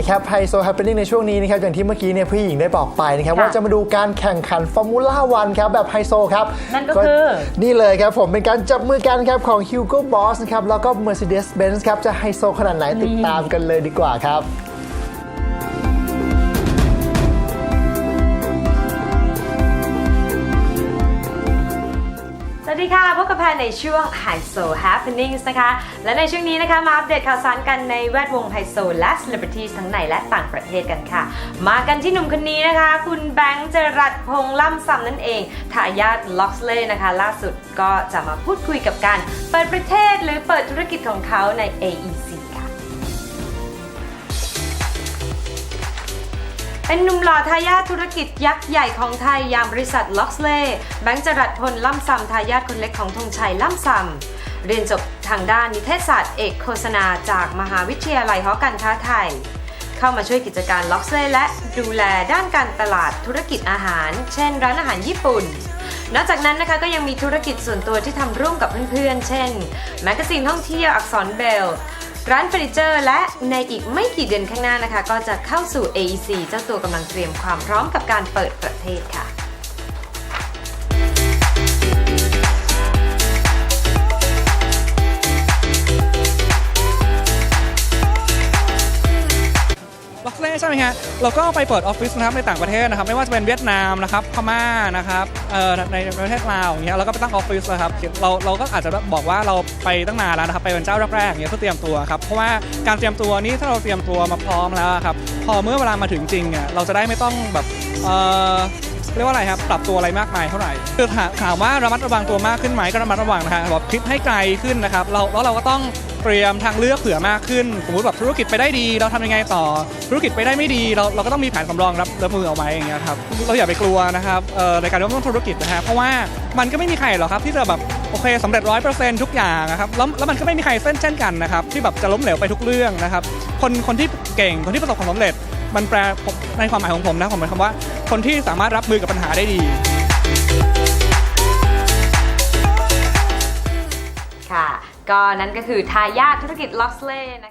นะครับไฮโซแฮปปี้นิ่งในช่วงนี้นะครับอย่างที่เมื่อกี้เนี่ยพี่หญิงได้บอกไปนะครับค่ะว่าจะมาดูการแข่งขันฟอร์มูล่าวันครับแบบไฮโซครับนั่นก็คือ นี่เลยครับผมเป็นการจับมือกันครับของ Hugo Boss นะครับแล้วก็ Mercedes-Benz ครับจะไฮโซขนาดไหนติดตามกันเลยดีกว่าครับ ดีค่ะ พบกับแพนในช่วง h i โซ Happenings นะคะ และในช่วงนี้นะคะ มาอัปเดตข่าวสารกันในแวดวงไฮโซและ Celebrities ทั้งในและต่างประเทศกันค่ะ มากันที่หนุ่มคนนี้นะคะ คุณแบงค์เจรัตพงษ์ล่ำซำนั่นเอง ทายาทล็อกเล่นะคะ ล่าสุดก็จะมาพูดคุยกับการเปิดประเทศหรือเปิดธุรกิจของเขาใน AEC เป็นหนุ่มหล่อทายาทธุรกิจยักษ์ใหญ่ของไทยยามบริษัทล็อกเล่แบงค์จรัสพลล่ำซำทายาทคนเล็กของธงชัยล่ำซำเรียนจบทางด้านนิเทศศาสตร์เอกโฆษณาจากมหาวิทยาลัยหอการค้าไทย เข้ามาช่วยกิจการล็อกเล่และดูแลด้านการตลาดธุรกิจอาหาร เช่น ร้านอาหารญี่ปุ่นนอกจากนั้นนะคะก็ยังมีธุรกิจส่วนตัวที่ทำร่วมกับเพื่อนๆ เช่นแมกกาซีนท่องเที่ยวอักษรเบล ร้านเฟอร์นิเจอร์และในอีกไม่กี่เดือนข้างหน้านะคะ ก็จะเข้าสู่ AEC เจ้าตัวกำลังเตรียมความพร้อมกับการเปิดประเทศค่ะ ใช่ไหมฮะเราก็ไปเปิดออฟฟิศนะครับในต่างประเทศนะครับ ไม่ว่าจะเป็นเวียดนามนะครับพม่านะครับเอ่อในประเทศลาวอย่างเงี้ยเราก็ไปตั้งออฟฟิศนะครับเราเราก็อาจจะบอกว่าเราไปตั้งนานแล้วนะครับไปเป็นเจ้าแรกๆอย่างเงี้ยเพื่อเตรียมตัวครับเพราะว่าการเตรียมตัวนี้ถ้าเราเตรียมตัวมาพร้อมแล้วครับพอเมื่อเวลามาถึงจริงอะเราจะได้ไม่ต้องแบบเอ่อ เรียกว่าอะไรครับปรับตัวอะไรมากมายเท่าไหร่คือถาถามว่าระมัดระวังตัวมากขึ้นไหมก็ระมัดระวังนะฮะแบบคิดให้ไกลขึ้นนะครับเราแล้วเราก็ต้องเตรียมทางเลือกเผื่อมากขึ้นสมมติแบบธุรกิจไปได้ดี เราทำยังไงต่อธุรกิจไปได้ไม่ดีเราเราก็ต้องมีแผนสำรองรับรับมือเอาไว้อย่างเงี้ยครับเราอย่าไปกลัวนะครับในการเริ่มต้นธุรกิจนะฮะเพราะว่ามันก็ไม่มีใครหรอกครับที่จะแบบโอเคสำเร็จร้อยเปอร์เซ็นต์ทุกอย่างนะครับแล้วแล้วมันก็ไม่มีใครเส้นเช่นกันนะครับที่แบบจะล้มเหลวไปทุกเรื่องนะครับคนคนที่เก่งคนที่ประสบความสำเร็จมันแปลในความหมายของผมนะผมหมายความว่า คนที่สามารถรับมือกับปัญหาได้ดี ค่ะ ก็นั่นก็คือทายาทธุรกิจล็อกเล่นะคะ